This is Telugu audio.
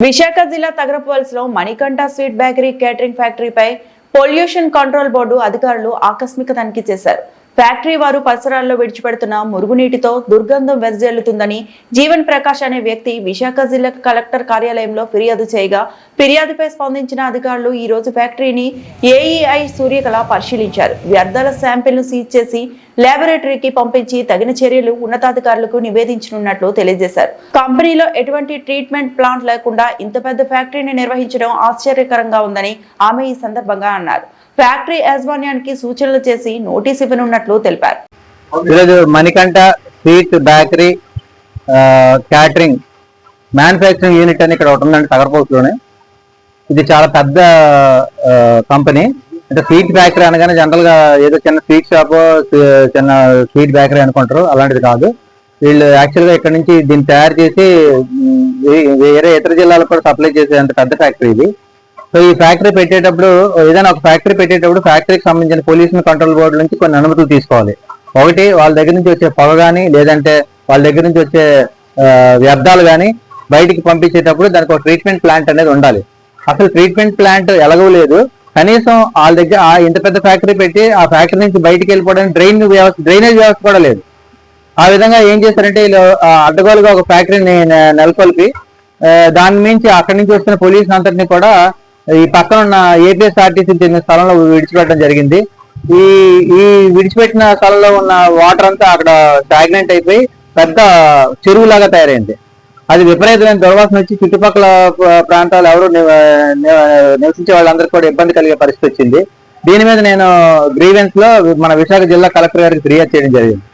విశాఖ జిల్లా తగరపువలసలో మణికంఠ స్వీట్ బేకరీ కేటరింగ్ ఫ్యాక్టరీపై పొల్యూషన్ కంట్రోల్ బోర్డు అధికారులు ఆకస్మిక తనిఖీ చేశారు. ఫ్యాక్టరీ వారు పరిసరాల్లో విడిచిపెడుతున్న మురుగునీటితో దుర్గంధం వెదజల్లుతుందని జీవన్ ప్రకాష్ అనే వ్యక్తి విశాఖ జిల్లా కలెక్టర్ కార్యాలయంలో ఫిర్యాదు చేయగా ఫిర్యాదుపై స్పందించిన అధికారులు ఈ రోజు ఫ్యాక్టరీని ఏఈఐ సూర్యకళ పరిశీలించారు. వ్యర్థాల శాంపిల్ను సీజ్ చేసి ల్యాబొరేటరీకి పంపించి తగిన చర్యలు ఉన్నతాధికారులకు నివేదించనున్నట్లు తెలియజేశారు. కంపెనీలో ఎటువంటి ట్రీట్మెంట్ ప్లాంట్ లేకుండా ఇంత పెద్ద ఫ్యాక్టరీని నిర్వహించడం ఆశ్చర్యకరంగా ఉందని ఆమె ఈ సందర్భంగా అన్నారు. ఫ్యాక్టరీ యాజమాన్యానికి సూచనలు చేసి నోటీస్ ఇవ్వనున్నట్లు తెలిపారు. ఈరోజు Manikanta sweet bakery catering manufacturing unit అని ఇక్కడ ఒకటి ఉందండి తగరపోతులోనే. ఇది చాలా పెద్ద కంపెనీ. అంటే స్వీట్ బేకరీ అనగానే జనరల్గా ఏదో చిన్న స్వీట్ షాప్ చిన్న స్వీట్ బేకరీ అనుకుంటారు. అలాంటిది కాదు. వీళ్ళు యాక్చువల్గా ఇక్కడ నుంచి దీన్ని తయారు చేసి వేరే ఇతర జిల్లాలకు కూడా సప్లై చేసే అంత పెద్ద ఫ్యాక్టరీ ఇది. సో ఈ ఫ్యాక్టరీ పెట్టేటప్పుడు ఏదైనా ఒక ఫ్యాక్టరీ పెట్టేటప్పుడు ఫ్యాక్టరీకి సంబంధించిన పొల్యూషన్ కంట్రోల్ బోర్డు నుంచి కొన్ని అనుమతులు తీసుకోవాలి. ఒకటి వాళ్ళ దగ్గర నుంచి వచ్చే పొగ కానీ లేదంటే వాళ్ళ దగ్గర నుంచి వచ్చే వ్యర్థాలు కానీ బయటికి పంపించేటప్పుడు దానికి ఒక ట్రీట్మెంట్ ప్లాంట్ అనేది ఉండాలి. అసలు ట్రీట్మెంట్ ప్లాంట్ ఎలాగో లేదు. కనీసం వాళ్ళ దగ్గర ఆ ఇంత పెద్ద ఫ్యాక్టరీ పెట్టి ఆ ఫ్యాక్టరీ నుంచి బయటికి వెళ్ళిపోవడానికి డ్రైన్ వ్యవస్థ డ్రైనేజ్ వ్యవస్థ కూడా లేదు. ఆ విధంగా ఏం చేశారంటే వీళ్ళు అడ్డగోలుగా ఒక ఫ్యాక్టరీని నెలకొల్పి దాని నుంచి అక్కడి నుంచి వస్తున్న పొల్యూషన్ అంతటిని కూడా ఈ పక్కన ఉన్న ఏపీఎస్ఆర్టీసీ చెందిన స్థలంలో విడిచిపెట్టడం జరిగింది. ఈ ఈ విడిచిపెట్టిన స్థలంలో ఉన్న వాటర్ అంతా అక్కడ స్టాగ్నెంట్ అయిపోయి పెద్ద చెరువులాగా తయారైంది. అది విపరీతమైన దుర్వాసన వచ్చి చుట్టుపక్కల ప్రాంతాలు ఎవరు నివసించే వాళ్ళందరికీ కూడా ఇబ్బంది కలిగే పరిస్థితి వచ్చింది. దీని మీద నేను గ్రీవెన్స్లో మన విశాఖ జిల్లా కలెక్టర్ గారికి ఫిర్యాదు చేయడం జరిగింది.